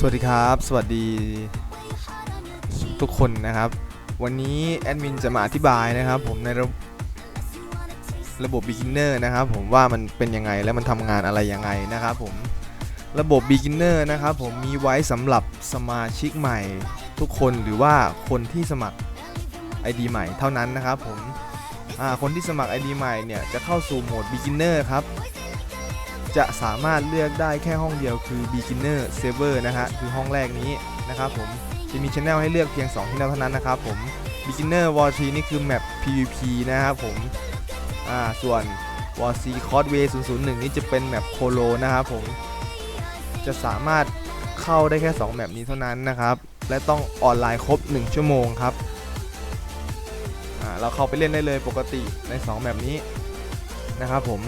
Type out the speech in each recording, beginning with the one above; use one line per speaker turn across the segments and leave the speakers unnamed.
สวัสดีครับ สวัสดีทุกคนนะครับ วันนี้แอดมินจะมาอธิบายนะครับผมในระระบบ beginner นะครับผมว่ามันเป็นยังไงและมันทำงานอะไรยังไงนะครับผมระบบ beginner นะครับผมมีไว้สำหรับสมาชิกใหม่ทุกคนหรือว่าคนที่สมัคร ID ใหม่เท่านั้นนะครับผมคนที่สมัคร ID ใหม่เนี่ยจะเข้าสู่โหมด beginner ครับ จะสามารถเลือกได้แค่ห้องเดียวคือ beginner server นะฮะคือห้องแรกนี้นะครับผมจะมี channel ให้เลือกเพียง 2 ที่เท่านั้นนะครับผม beginner war 3นี่คือ map pvp นะครับผมอ่าส่วน war 3 cosway 001 นี่จะเป็น map colo นะครับผมจะสามารถเข้าได้แค่ 2 แมปนี้เท่านั้นนะครับ และต้องออนไลน์ครบ 1 ชั่วโมงครับอ่าเราเข้าไปเล่นได้เลยปกติใน 2 แมปนี้นะครับผม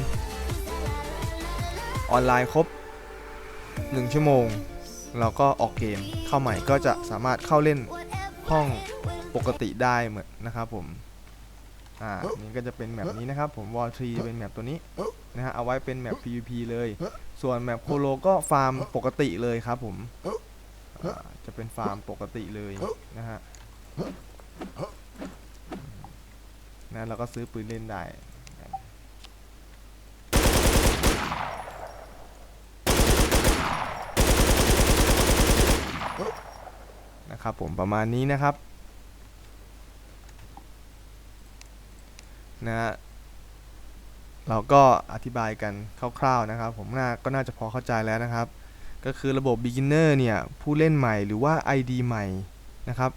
ออนไลน์ครบ 1 ชั่วโมง เราก็ออกเกมเข้าใหม่ก็จะสามารถเข้าเล่นห้องปกติได้เหมือนนะครับผม อ่า นี่ก็จะเป็นแมปนี้นะครับ ผม War 3เป็นแมปตัวนี้นะฮะ เอาไว้เป็นแมป PVP เลย ส่วนแมปโคโลก็ฟาร์มปกติเลยครับผม จะเป็นฟาร์มปกติเลยนะฮะนะเราก็ซื้อปืนเล่นได้ นะครับผมประมาณนี้นะครับนะฮะเราก็อธิบายกันคร่าวๆนะครับ ผมน่าก็น่าจะพอเข้าใจแล้วนะครับ ก็คือระบบ beginner เนี่ยผู้เล่นใหม่หรือว่า ID ใหม่นะครับ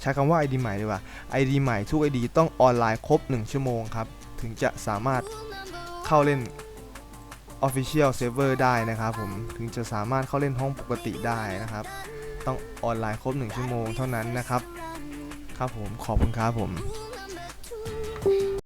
ใช้คำว่า ID ใหม่ดีกว่า ID ใหม่ทุก ID ต้องออนไลน์ครบ 1 ชั่วโมงครับ ถึงจะสามารถเข้าเล่น Official Server ได้นะครับผมถึงจะสามารถเข้าเล่นห้องปกติได้นะครับ ต้องออนไลน์ครบ 1 ชั่วโมงเท่านั้นนะครับ ครับผมขอบคุณครับผม